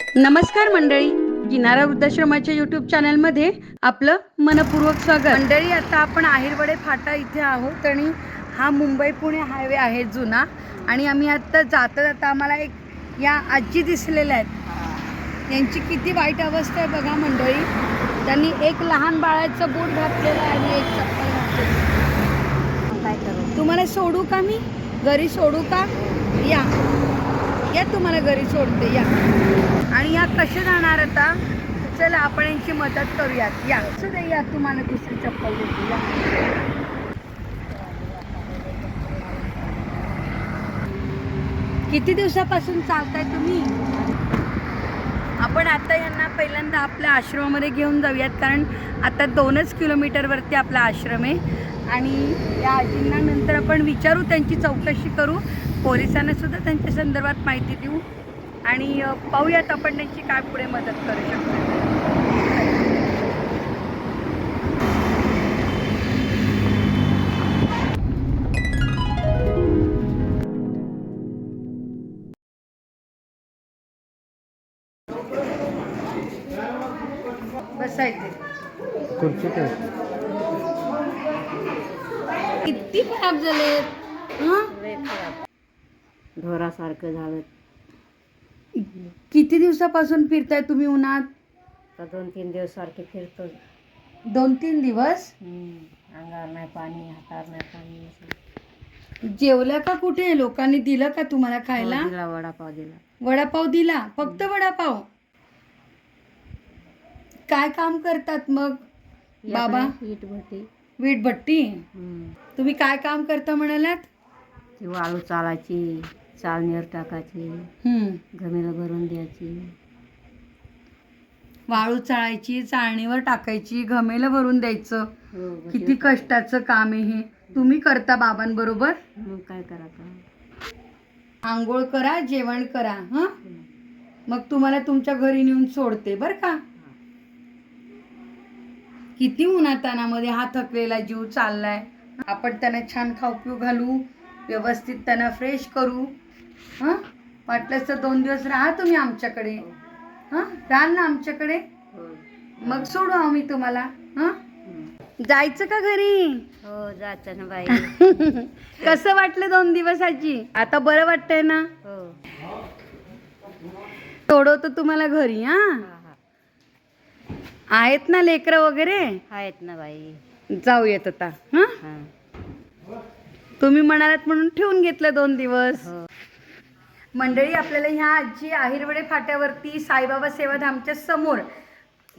नमस्कार मंडळी. किनारा वृद्धाश्रमाच्या युट्यूब चॅनलमध्ये आपलं मनपूर्वक स्वागत. मंडळी आता आपण आहिरवडे फाटा इथे आहोत आणि हा मुंबई पुणे हायवे आहे जुना आणि आम्ही आता जाता जाता आम्हाला एक या आजी दिसलेल्या आहेत. यांची किती वाईट अवस्था आहे बघा मंडळी. त्यांनी एक लहान बाळाचं बूट घातलेलं आहे आणि एक चप्पल घातलेलं काय करू तुम्हाला सोडू का मी? घरी सोडू का? या. या तुम्हाला घरी सोडते या. आणि या कसे जाणार आता? चला आपण यांची मदत करूयात. या. सुद्धा या तुम्हाला दुसरी चप्पल देते या. किती दिवसापासून चालताय तुम्ही? आपण आता यांना पहिल्यांदा आपल्या आश्रमामध्ये घेऊन जाऊयात कारण आता दोनच किलोमीटरवरती आपला आश्रम आहे. आणि या आजींना नंतर आपण विचारू त्यांची चौकशी करू. पोलिसांना सुद्धा त्यांच्या संदर्भात माहिती देऊ आणि पाहूयात आपण त्यांची काय पुढे मदत करू शकतो. किती खराब झाले हां? ढोरासारखं झालं. किती दिवसापासून फिरताय तुम्ही उन्हात? तर दोन तीन दिवस सारखे फिरतो. दोन तीन दिवस? अंगावर नाही पाणी हातावर नाही पाणी असं. जेवल्या का कुठे? लोकांनी दिलं का तुम्हाला खायला? हो, दिला वडापाव दिला. वडापाव दिला? फक्त वडापाव? काय काम करतात मग? बाबा? ईट भरती वीट भट्टी? तुम्ही काय काम करता म्हणालात? ती वाळू चालायची. चालणीवर टाकायची हम्म. घमेला भरून द्यायची. वाळू चाळायची चाळणीवर टाकायची घमेलं भरून द्यायचं. हो किती कष्टाचं काम आहे हे. तुम्ही करता बाबांबरोबर? मग काय करायचं आंघोळ करा जेवण करा हं? मग तुम्हाला तुमच्या घरी नेऊन सोडते बर का? किती उन्हातानामध्ये हा थकलेला जीव चाललाय. आपण त्यांना छान खाऊ पिऊ घालू व्यवस्थित त्यांना फ्रेश करू. हां? वाटलंच तर दोन दिवस राहा तुम्ही आमच्याकडे. हां? राहाल ना आमच्याकडे? मग सोडू आम्ही तुम्हाला. हां? जायचं का घरी? हो जायचं ना बाई. कसं वाटलं दोन दिवस आजी आता बरं वाटतंय ना? हो. सोडवतो तुम्हाला घरी हा. आहेत ना लेकरं वगैरे? आहेत ना बाई. जाऊयात आता हा? हा. तुम्ही म्हणालात म्हणून ठेवून घेतलं दोन दिवस. हो. मंडळी आपल्याला ह्या आजी आहिरवडे फाट्यावरती साईबाबा सेवाधामच्या समोर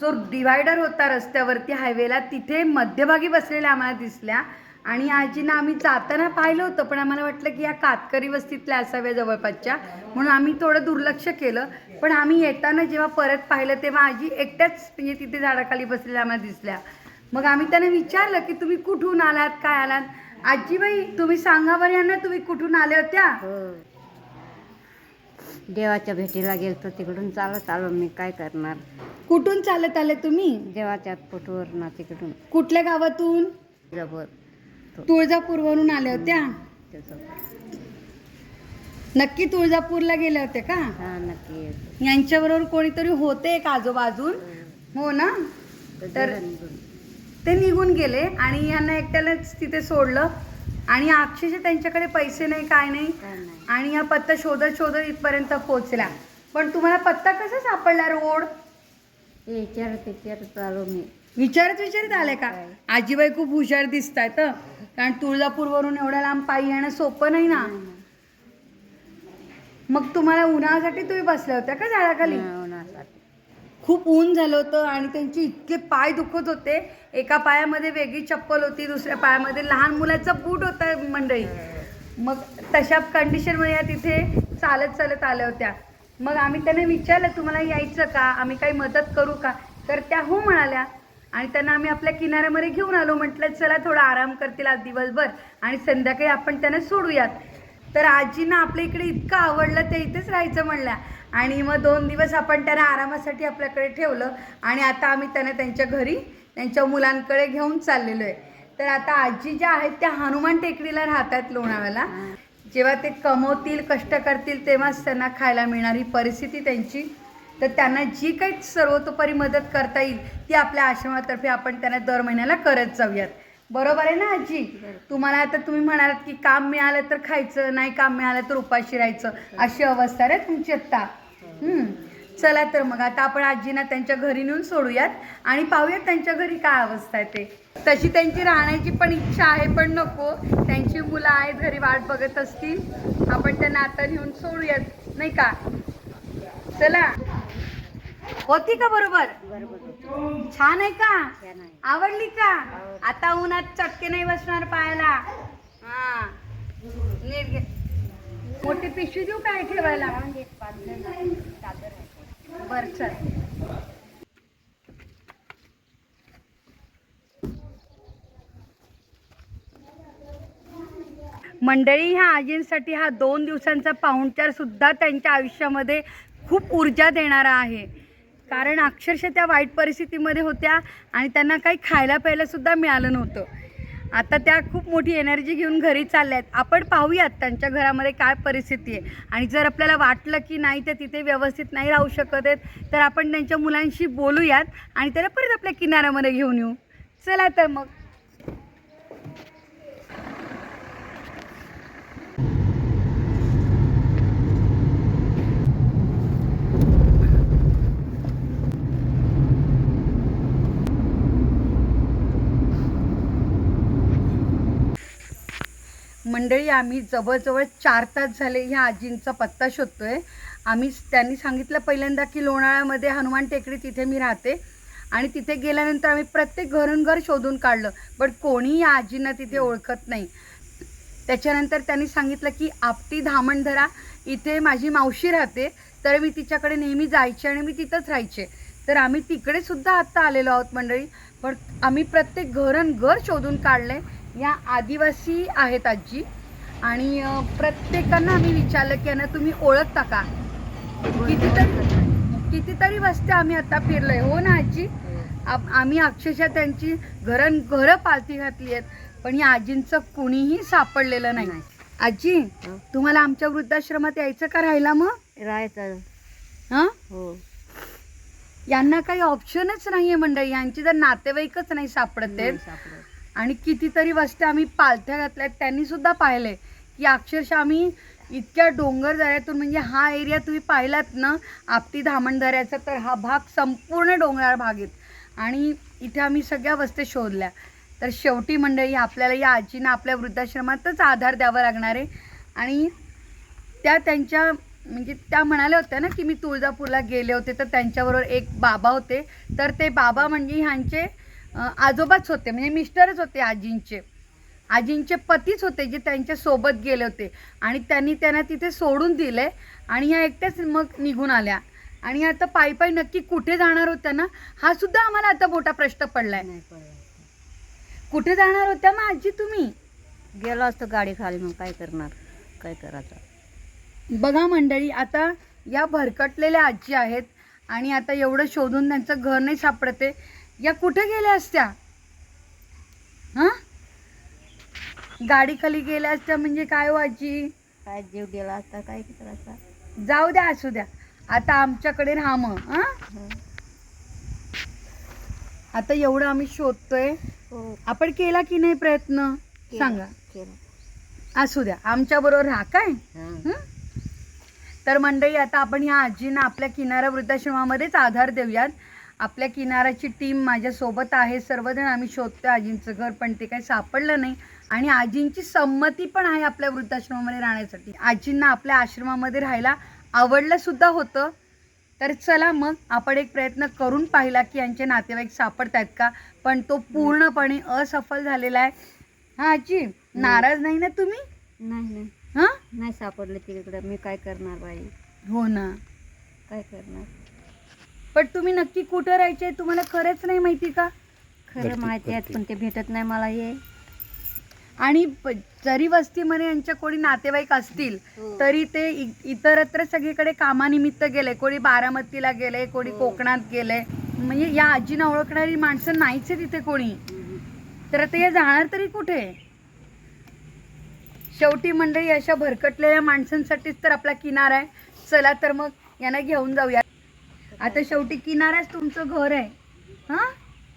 जो डिवायडर होता रस्त्यावरती हायवेला तिथे मध्यभागी बसलेल्या आम्हाला दिसल्या. आणि आजींना आम्ही जाताना पाहिलं होतं पण आम्हाला वाटलं की या कातकरी वस्तीतल्या असाव्या जवळपासच्या. म्हणून आम्ही थोडं दुर्लक्ष केलं. पण आम्ही येताना जेव्हा परत पाहिलं तेव्हा आजी एकट्याच म्हणजे तिथे झाडाखाली बसलेल्या आम्हाला दिसल्या. मग आम्ही त्यांना विचारलं की तुम्ही कुठून आलात? काय आलात? आजीबाई तुम्ही सांगा बरं यांना तुम्ही कुठून आल्या होत्या? हो. देवाच्या भेटीला गेलतो तिकडून चालत आलो मी. काय करणार? कुठून चालत आले तुम्ही? देवाच्या पोटवर ना तिकडून. कुठल्या गावातून? जबर तुळजापूरवरून आल्या होत्या? नक्की तुळजापूरला गेल्या होत्या का? हा नक्की. यांच्याबरोबर कोणीतरी होते एक आजूबाजून? हो ना? तर ते निघून गेले आणि यांना एकट्यालाच तिथे सोडलं. आणि अक्षरशः त्यांच्याकडे पैसे नाही काय नाही. आणि हा पत्ता शोधत शोधत इथपर्यंत पोहोचला. पण तुम्हाला पत्ता कसा सापडला रोड विचारत विचारत आलो मी. विचारत विचारत आले का? आजीबाई खूप हुशार दिसत आहेत कारण तुळजापूरवरून एवढ्या लांब पायी येणं सोपं नाही ना? मग तुम्हाला उन्हाळ्यासाठी तुम्ही बसल्या होत्या का झाडाखाली? उन्हासाठी खूप ऊन झालं होतं आणि त्यांचे इतके पाय दुखत होते. एका पायामध्ये वेगळी चप्पल होती दुसऱ्या पायामध्ये लहान मुलाचा बूट होता मंडळी. मग तशा कंडिशनमध्ये या तिथे चालत चालत आल्या होत्या. मग आम्ही त्यांना विचारलं तुम्हाला यायचं का? आम्ही काही मदत करू का? तर त्या हो म्हणाल्या. आणि त्यांना आम्ही आपल्या किनाऱ्यामध्ये घेऊन आलो. म्हटलं चला थोडा आराम करतील आज दिवसभर आणि संध्याकाळी आपण त्यांना सोडूयात. तर आजींना आपल्या इकडे इतकं आवडलं ते इथेच राहायचं म्हणल्या. आणि मग दोन दिवस आपण त्यांना आरामासाठी आपल्याकडे ठेवलं आणि आता आम्ही त्यांना त्यांच्या घरी त्यांच्या मुलांकडे घेऊन चाललेलो आहे. तर आता आजी ज्या आहेत त्या हनुमान टेकडीला राहतात लोणावळ्याला. जेव्हा ते कमवतील कष्ट करतील तेव्हाच त्यांना खायला मिळणारी परिस्थिती त्यांची. तर त्यांना जी काही सर्वतोपरी मदत करता येईल ती आपल्या आश्रमातर्फे आपण त्यांना दर महिन्याला करत जाऊयात. बरोबर आहे ना आजी? तुम्हाला आता तुम्ही म्हणालात की काम मिळालं तर खायचं नाही काम मिळालं तर उपाशी राहायचं. अशी अवस्था आहे तुमची आत्ता. चला तर मग आता आपण आजींना त्यांच्या घरी नेऊन सोडूयात आणि पाहूयात त्यांच्या घरी काय अवस्था आहे ते. तशी त्यांची राहण्याची पण इच्छा आहे पण नको. त्यांची मुलं आहेत घरी वाट बघत असतील. आपण त्यांना आता नेऊन सोडूयात नाही का? चला. होती का बरोबर बरोबर? छान आहे का? आवडली का? आता उन्हात चटके नाही बसणार पायाला. हा. नीट घे. मोठी पिशवी देऊ काय ठेवायला? म्हणजे बर चल. मंडळी ह्या आजींसाठी हा दोन दिवसांचा पाहुणचार सुद्धा त्यांच्या आयुष्यामध्ये खूप ऊर्जा देणारा आहे. कारण अक्षरशः त्या वाईट परिस्थितीमध्ये होत्या आणि त्यांना काही खायला प्यायला सुद्धा मिळालं नव्हतं. आता त्या खूप मोठी एनर्जी घेऊन घरी चालल्या आहेत आपण पाहूयात त्यांच्या घरामध्ये काय परिस्थिती आहे. आणि जर आपल्याला वाटलं की नाही ते तिथे व्यवस्थित नाही राहू शकत आहेत तर आपण त्यांच्या मुलांशी बोलूयात आणि त्याला परत आपल्या किनाऱ्यामध्ये घेऊन येऊ. चला तर मग. मंडळी आम्ही जवळजवळ चार तास झाले ह्या आजींचा पत्ता शोधतोय. आम्ही त्यांनी सांगितलं पहिल्यांदा की लोणाळ्यामध्ये हनुमान टेकडी तिथे मी राहते. आणि तिथे गेल्यानंतर आम्ही प्रत्येक घरून घर शोधून काढलं. बट कोणीही या आजींना तिथे ओळखत नाही. त्याच्यानंतर त्यांनी सांगितलं की आपटी धामणधरा इथे माझी मावशी राहते. तर मी तिच्याकडे नेहमी जायचे आणि मी तिथंच राहायचे. तर आम्ही तिकडे सुद्धा आत्ता आलेलो आहोत मंडळी. पण आम्ही प्रत्येक घरन घर शोधून काढले या आदिवासी आहेत आजी. आणि प्रत्येकांना आम्ही विचारलं की यांना तुम्ही ओळखता का? कितीतरी कितीतरी वस्त्या आम्ही आता फिरलोय. हो ना आजी? आप- आम्ही अक्षरशः त्यांची घरं घरं पालती घातली आहेत. पण या आजींचं कुणीही सापडलेलं नाही. आजी हं. तुम्हाला आमच्या वृद्धाश्रमात यायचं का राहिला मग? राहायचं. हां? हो. यांना काही ऑप्शनच नाहीये मंडळी. यांची जर नातेवाईकच नाही सापडत आहेत. नाही सापडत. आणि कितीतरी वस्त्या आम्ही पालथ्या घातल्यात त्यांनी सुद्धा पाहिले. की अक्षरशः आम्ही इतक्या डोंगर दऱ्यातून म्हणजे हा एरिया तुम्ही पाहिलात ना आपटी धामणदऱ्याचा तर हा भाग संपूर्ण डोंगराळ भाग आहेत आणि इथे आम्ही सगळ्या वस्त्या शोधल्या. तर शेवटी मंडळी आपल्याला या आजीनं आपल्या वृद्धाश्रमातच आधार द्यावा लागणार आहे. आणि त्या त्यांच्या म्हणजे त्या म्हणाल्या होत्या ना की मी तुळजापूरला गेले होते तर त्यांच्याबरोबर एक बाबा होते. तर ते बाबा म्हणजे ह्यांचे आजोबाच होते म्हणजे मिस्टरच होते आजींचे. आजींचे पतीच होते जे त्यांच्यासोबत गेले होते. आणि त्यांनी त्यांना तिथे सोडून दिले आणि ह्या एकट्याच मग निघून आल्या. आणि आता पायी पायी नक्की कुठे जाणार होत्या ना हा सुद्धा आम्हाला आता मोठा प्रश्न पडलाय. कुठे जाणार होत्या मग आजी तुम्ही? गेलो असतो गाडी खाली मग काय करणार काय करायचं? बघा मंडळी आता या भरकटलेल्या आजी आहेत आणि आता एवढं शोधून त्यांचं घर नाही सापडते. या कुठे गेल्या असत्या? हां? गाडी खाली गेल्या असत्या म्हणजे काय आजी काय जीव गेला असता काय करायचा जाऊ द्या असू द्या. आता आमच्याकडे राहा मग हां. आता एवढं आम्ही शोधतोय. हो. आपण केला की नाही प्रयत्न? केलं, सांगा. केलं. असू द्या. आमच्या बरोबर राहा काय? हं. हं? तर मंडळी आता आपण ह्या आजींना आपल्या किनारा वृद्धाश्रमामध्येच आधार देऊयात. आपल्या किनाराची टीम माझ्यासोबत आहे. सर्वजण आम्ही शोधतो आजींचं घर पण ते काही सापडलं नाही. आणि आजींची संमती पण आहे आपल्या वृद्धाश्रमामध्ये राहण्यासाठी. आजींना आपल्या आश्रमामध्ये राहायला आवडलं सुद्धा होतं. तर चला मग आपण एक प्रयत्न करून पाहिला की यांचे नातेवाईक सापडत आहेत का? पण तो पूर्णपणे असफल झालेला आहे. हा आजी नाराज नाही ना तुम्ही? नाही नाही. हां? नाही सापडलं तिकडे. मी काय करणार बाई? हो ना. काय करणार? पण तुम्ही नक्की कुठं राहायचे तुम्हाला खरंच नाही माहिती का? खरं माहिती आहे पण ते भेटत नाही मला हे. आणि जरी वस्तीमध्ये यांच्या कोणी नातेवाईक असतील हो. तरी ते इ- इतरत्र सगळीकडे कामानिमित्त गेले. कोणी बारामतीला गेले कोणी हो. कोकणात गेले. म्हणजे या आजीना ओळखणारी माणसं नाहीच आहे तिथे कोणी. तर आता हे जाणार तरी कुठे? शेवटी मंडळी अशा भरकटलेल्या माणसांसाठीच तर आपला किनारा आहे. चला तर मग यांना घेऊन जाऊया. आता शेवटी किनाऱ्याच तुमचं घर आहे. हां?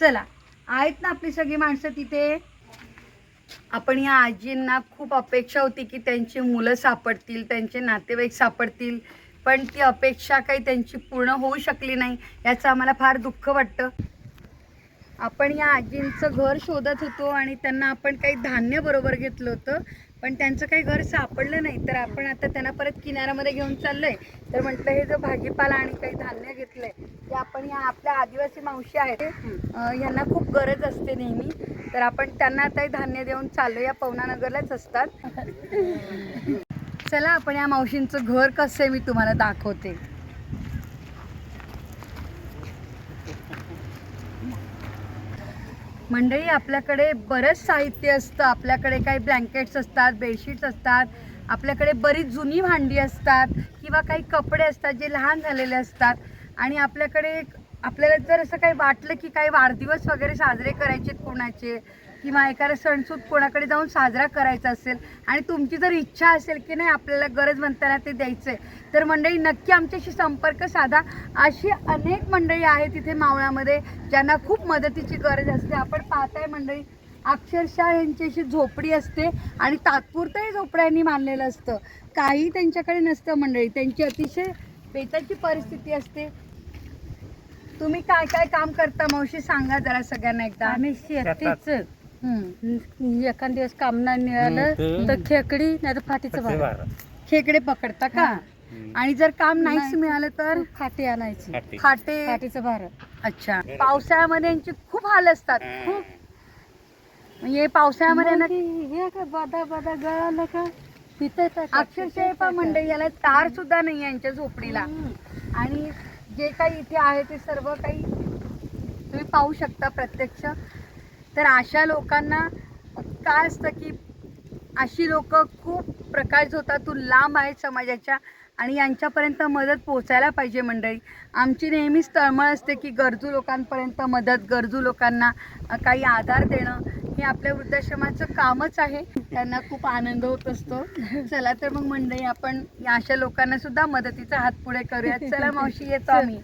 चला. आहेत ना आपली सगळी माणसं तिथे? आपण या आजींना खूप अपेक्षा होती की त्यांची मुलं सापडतील त्यांचे नातेवाईक सापडतील पण ती अपेक्षा काही त्यांची पूर्ण होऊ शकली नाही याचं आम्हाला फार दुःख वाटतं. आपण या आजींचं घर शोधत होतो आणि त्यांना आपण काही धान्य बरोबर घेतलं होतं. पण त्यांचं काही घर सापडलं नाही. तर आपण आता त्यांना परत किनाऱ्यामध्ये घेऊन चाललोय. तर म्हटलं हे जो भाजीपाला आणि काही धान्य घेतलंय ते आपण या आपल्या आदिवासी मावशी आहेत. यांना खूप गरज असते नेहमी. तर आपण त्यांना आता हे धान्य देऊन चाललो या पवनानगरलाच असतात. चला आपण या मावशींचं घर कसं आहे मी तुम्हाला दाखवते. मंडळी आपल्याकडे बरंच साहित्य असतं. आपल्याकडे काही ब्लँकेट्स असतात बेडशीट्स असतात. आपल्याकडे बरीच जुनी भांडी असतात किंवा काही कपडे असतात जे लहान झालेले असतात. आणि आपल्याकडे आपल्याला जर असं काही वाटलं की काही वाढदिवस वगैरे साजरे करायचे आहेत कोणाचे किंवा एखादा सणसूद कोणाकडे जाऊन साजरा करायचा असेल आणि तुमची जर इच्छा असेल की नाही आपल्याला गरज म्हणताना ते द्यायचं आहे तर मंडळी नक्की आमच्याशी संपर्क साधा. अशी अनेक मंडळी आहेत तिथे मावळामध्ये ज्यांना खूप मदतीची गरज असते. आपण पाहताय मंडळी अक्षरशः यांची अशी झोपडी असते आणि तात्पुरतंही झोपड्यांनी मानलेलं असतं. काही त्यांच्याकडे नसतं मंडळी. त्यांची अतिशय बेताची परिस्थिती असते. तुम्ही काय काय काम करता मावशी? सांगा जरा सगळ्यांना एकदा. आम्ही शेतीच हम्म. एखाद दिवस काम नाही मिळालं हम्म. तर खेकडी नाही तर फाटीचं भार खेकडे पकडता का? आणि जर काम नाहीच नाही. मिळालं तर? फाटी आणायची. खाटे फाटीचं भार अच्छा. पावसाळ्यामध्ये यांचे खूप हाल असतात. खूप. म्हणजे पावसाळ्यामध्ये ना हे बदा गळालं का? तिथे अक्षरशः मंडळी याला तार सुद्धा नाही यांच्या झोपडीला. आणि जे काही इथे आहे ते सर्व काही तुम्ही पाहू शकता प्रत्यक्ष. तर अशा लोकांना काय असतं की अशी लोक खूप प्रकाश झोतातून लांब आहेत समाजाच्या आणि यांच्यापर्यंत मदत पोचायला पाहिजे मंडळी. आमची नेहमीच तळमळ असते की गरजू लोकांपर्यंत मदत गरजू लोकांना काही आधार देणं हे आपल्या वृद्धाश्रमाचं कामच आहे. त्यांना खूप आनंद होत असतो. चला तर मग मंडळी आपण या अशा लोकांना सुद्धा मदतीचा हात पुढे करूयात. चला मावशी येतो आम्ही.